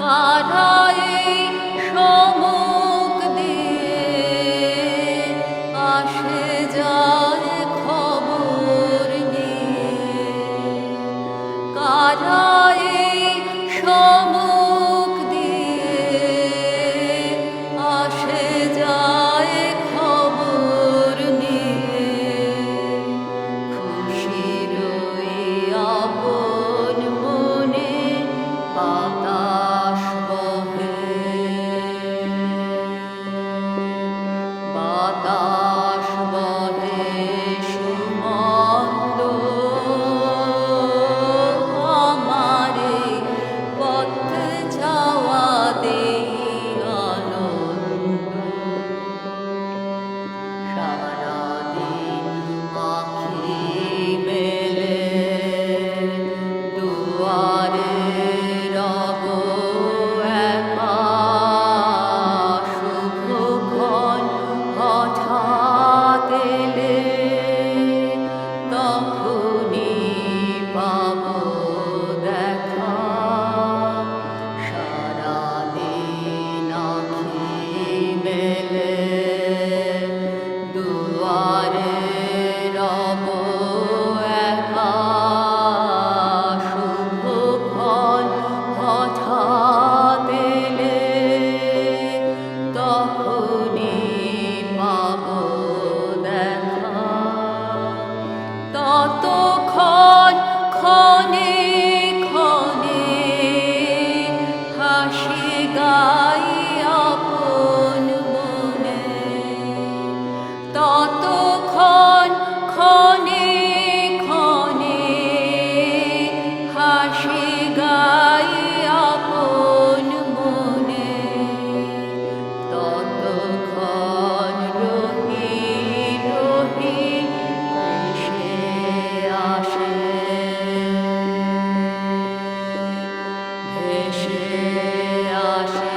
কাটাই সমুখ দিয়ে আসে যায় খবর নিয়ে। কাটাই ভেসে আসে